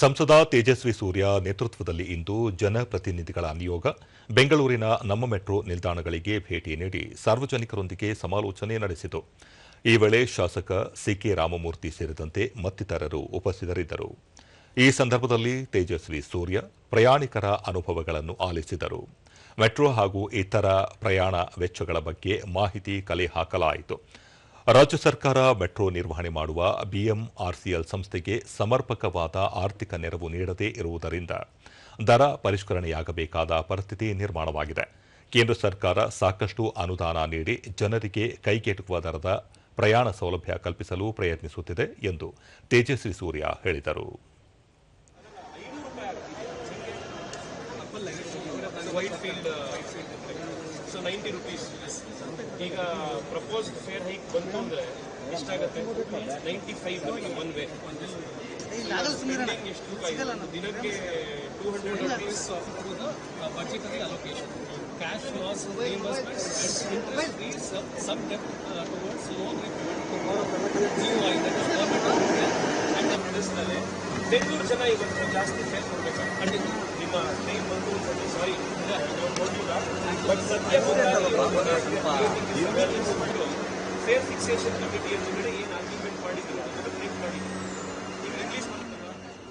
ಸಂಸದ ತೇಜಸ್ವಿ ಸೂರ್ಯ ನೇತೃತ್ವದಲ್ಲಿ ಇಂದು ಜನಪ್ರತಿನಿಧಿಗಳ ನಿಯೋಗ. ಬೆಂಗಳೂರಿನ ನಮ್ಮ ಮೆಟ್ರೋ ನಿಲ್ದಾಣಗಳಿಗೆ ಭೇಟಿ ನೀಡಿ ಸಾರ್ವಜನಿಕರೊಂದಿಗೆ ಸಮಾಲೋಚನೆ ನಡೆಸಿತು. ಈ ವೇಳೆ ಶಾಸಕ ಸಿಕೆ ರಾಮಮೂರ್ತಿ ಸೇರಿದಂತೆ ಮತ್ತಿತರರು ಉಪಸ್ಥಿತರಿದ್ದರು. ಈ ಸಂದರ್ಭದಲ್ಲಿ ತೇಜಸ್ವಿ ಸೂರ್ಯ ಪ್ರಯಾಣಿಕರ ಅನುಭವಗಳನ್ನು ಆಲಿಸಿದರು. ಮೆಟ್ರೋ ಹಾಗೂ ಇತರ ಪ್ರಯಾಣ ವೆಚ್ಚಗಳ ಬಗ್ಗೆ ಮಾಹಿತಿ ಕಲೆ ಹಾಕಲಾಯಿತು. ರಾಜ್ಯ ಸರ್ಕಾರ ಮೆಟ್ರೋ ನಿರ್ವಹಣೆ ಮಾಡುವ ಬಿಎಂಆರ್ಸಿಎಲ್ ಸಂಸ್ಥೆಗೆ ಸಮರ್ಪಕವಾದ ಆರ್ಥಿಕ ನೆರವು ನೀಡದೇ ಇರುವುದರಿಂದ ದರ ಪರಿಷ್ಕರಣೆಯಾಗಬೇಕಾದ ಪರಿಸ್ಥಿತಿ ನಿರ್ಮಾಣವಾಗಿದೆ. ಕೇಂದ್ರ ಸರ್ಕಾರ ಸಾಕಷ್ಟು ಅನುದಾನ ನೀಡಿ ಜನರಿಗೆ ಕೈಗೆಟುಕುವ ದರದ ಪ್ರಯಾಣ ಸೌಲಭ್ಯ ಕಲ್ಪಿಸಲು ಪ್ರಯತ್ನಿಸುತ್ತಿದೆ ಎಂದು ತೇಜಸ್ವಿ ಸೂರ್ಯ ಹೇಳಿದರು. Ninety rupees. ಈಗ ಪ್ರಪೋಸ್ ಫೇರ್ ಹೈಕ್ ಬಂತು ಅಂದ್ರೆ ಎಷ್ಟಾಗತ್ತೆ? ನೈಂಟಿ ಫೈವ್ ನಮಗೆ ಒನ್ ವೇ ಎಷ್ಟು ದಿನಕ್ಕೆ two hundred rupees budget allocation cash loss some towards loan Bengaluru ಜನ ಇವತ್ತು ಜಾಸ್ತಿ ಫೇಸ್ ಖಂಡಿತ. ನಿಮ್ಮ ಟೈಮ್ ಬಂದು ಸಾರಿ ಬಟ್ ಸದ್ಯ ಸೇಫ್ ಫಿಕ್ಸೇಷನ್ ಕಮಿಟಿ ಅಂತ ಹೇಳಿ ಏನು ಅಗ್ರಿಮೆಂಟ್ ಮಾಡಿದ್ರು